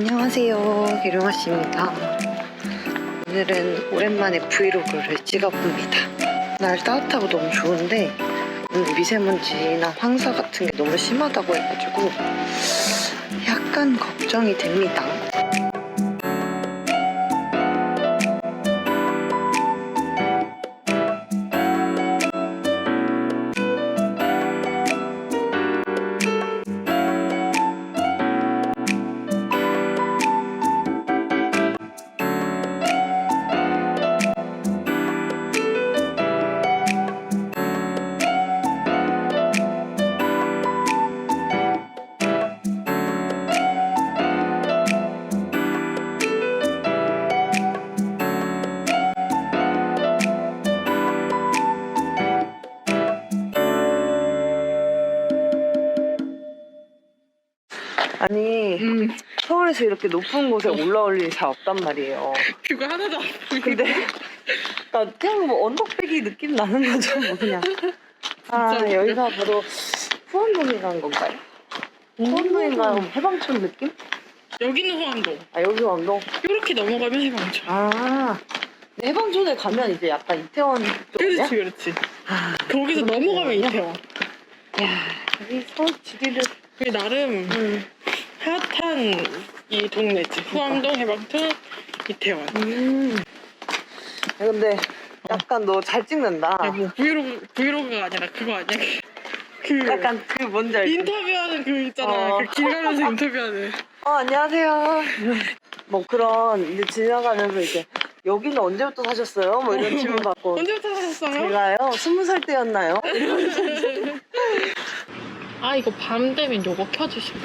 안녕하세요. 기룡아 씨입니다. 오늘은 오랜만에 브이로그를 찍어봅니다. 날 따뜻하고 너무 좋은데 오늘 미세먼지나 황사 같은 게 너무 심하다고 해가지고 약간 걱정이 됩니다. 서울에서 이렇게 높은 곳에 올라올 일이 잘 없단 말이에요. 그거 하나도 안 보이고. 근데 나 그냥 뭐 언덕배기 느낌 나는 거죠, 뭐 그냥. 아 진짜 여기가 바로 후원동이라는 건가요? 후원동인가 요? 해방촌 느낌? 여기는 호암동. 아 여기 언덕. 이렇게 넘어가면 해방촌. 아 해방촌에 가면 이제 약간 이태원 쪽 아니야? 그렇지, 그렇지. 아, 거기서 넘어가면 이태원. 야 여기 서울 지리를. 그게 나름 음. 핫한 이 동네지. 후암동, 해방촌, 이태원. 음. 야, 근데 약간 너 잘 찍는다. 야, 뭐 브이로그, 브이로그가 아니라 그거 아니야? 그 약간 그 뭔지 알지? 인터뷰하는 그 있잖아. 어. 그길 가면서 인터뷰하는. 어, 안녕하세요. 뭐 그런 이제 지나가면서 이제 여기는 언제부터 사셨어요? 뭐 이런 질문 받고 언제부터 사셨어요? 제가요 스무 살 때였나요? 아, 이거 밤 되면 요거 켜주시면.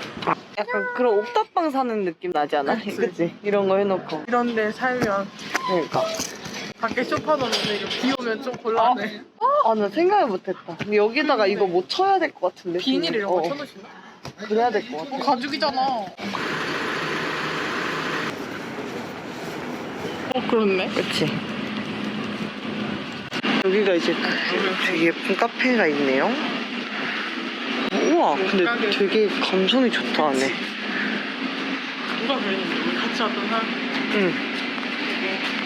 약간 그런 옥탑방 사는 느낌 나지 않아? 그치. 그치? 이런 거 해놓고 이런 데 살면 그러니까 밖에 쇼파 넣는데 이거 비 오면 좀 곤란해. 아 나 생각을 못했다 근데 여기다가 이거 뭐 쳐야 될 것 같은데 비닐 이런 거 어, 쳐놓으시나? 그래야 될 것 같아 어, 가죽이잖아. 어, 그렇네. 그치? 여기가 이제 그 되게 예쁜 카페가 있네요 우와 근데 되게 감성이 좋다 안에 누가 그랬는데 우리 같이 왔던 사람 응.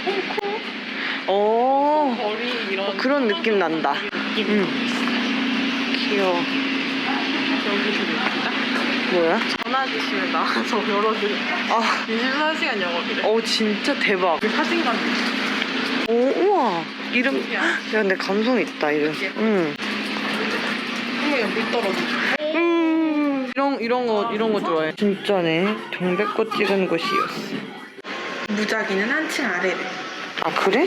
홈코 어 거리 이런 어, 그런 느낌 난다. 느낌 응. 귀여워. 여기 되게 예쁘다 뭐야? 전화 주시면 나와서 열어드려 아, 24시간 영업이래 어 진짜 대박. 그 사진관 오, 우와. 이름. 야, 근데 감성 있다 이름. 응. 한번 물 떨어져 음, 이런 이런 거 이런 거 좋아해. 진짜네. 정백꽃 찍은 곳이었어. 무작위는 한층 아래래 아 그래?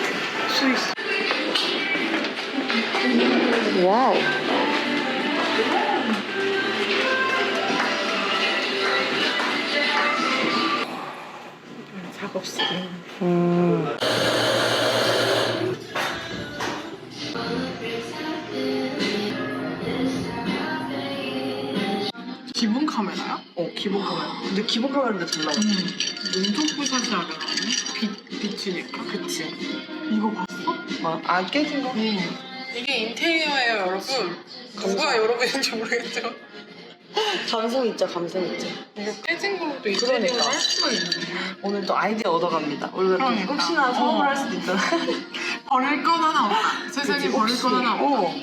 스위스 와우. 작업실 음. 기본 카메라야? 어 기본 카메라. 근데 기본 카메라인데 잘 나와. 눈썹 부샷이 나오네 빛, 빛이니까 그치 이거 봤어? 뭐, 아 깨진 거? 음. 이게 인테리어예요 여러분 누가 여러분인지 모르겠지만 감성 있죠, 감성 있죠. 이거 깨진 것도 인테리어를 그러니까. 할 수가 있네 오늘 또 아이디어 얻어갑니다. 우리가 또 그러니까. 혹시나 선물할 수도 있잖아. 버릴 건 하나 없다 세상에 버릴. 건 하나 없다 어,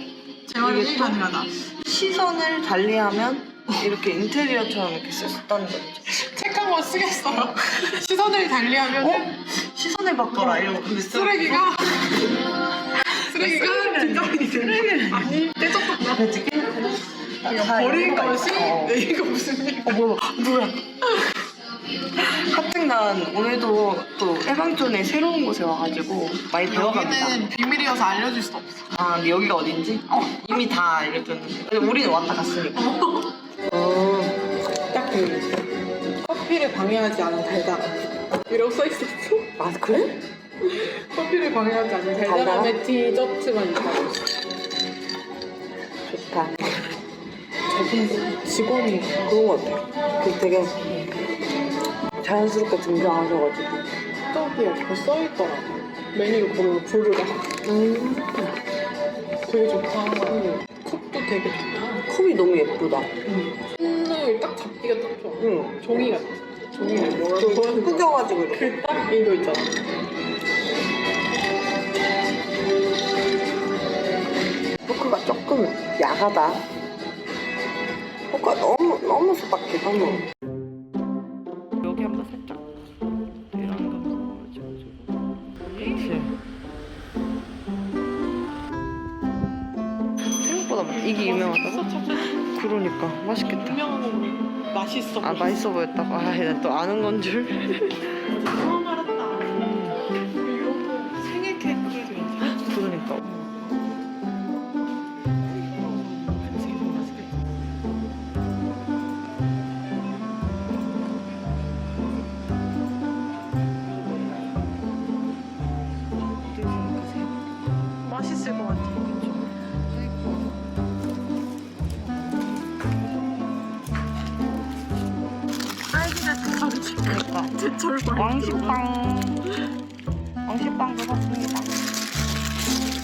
재활용이 이게 또- 가능하다 시선을 달리하면 이렇게 인테리어처럼 이렇게 쓸 수 있다는 거죠. 책 한 권 쓰겠어요 시선을 달리하면 어? 시선을 바꿔라 이런 거. 근데 좀- 쓰레기가 쓰레기가 긴장이 되는 아니 떼졌다 그치 버릴 것이. 어. 네, 이거 무슨 일 어 뭐야 뭐야. 하여튼 난 오늘도 또 해방촌에 새로운 곳에 와가지고 많이 배워갑니다. 여기는 비밀이어서 알려줄 수 없어 아 근데 여기가 어딘지? 어 이미 다 알려줬는데. 근데 우리는 왔다 갔으니까. 커피를 방해하지 않은 달달함 이라고 써있었어 아 그래? 커피를 방해하지 달달함? 달달함의 디저트만 있다고 좋다. 저분 직원이 그런 것 같아. 그 되게 자연스럽게 등장하셔가지고. 저기에 그거 써있더라 메뉴를 고르고 부르라 음. 되게 좋다 컵도 되게 좋다 컵이 너무 예쁘다. 손을 딱 잡기가 딱 좋아 응. 종이 같아 저기 뭐야? 그거 구겨가지고 이렇게. 그딱 이거 있잖아. 포크가 조금 야하다. 포크가 너무 너무 수박해 너무. 여기 한번 살짝 이런 거 넣어가지고. 그치. 생각보다 맛- 이게 유명하다고? 그러니까 맛있겠다. 유명한 거 맛있어. 아 맛있어 보였다고? 아, 나또 아는 건 줄. 처음 알았다. 이거 생일 케이크도 괜찮아. 그러니까. 맛있을 것 같아. 딸기 제철이지. 그러니까. 제철 왕식빵. 왕식빵도 샀습니다.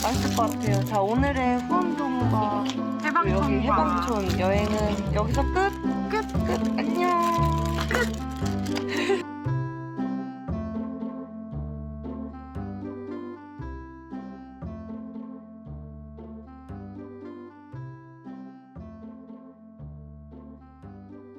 맛있을 것 같아요. 자 오늘의 후암동과. 여기 해방촌 여행은 여기서 끝? 끝 끝. 안녕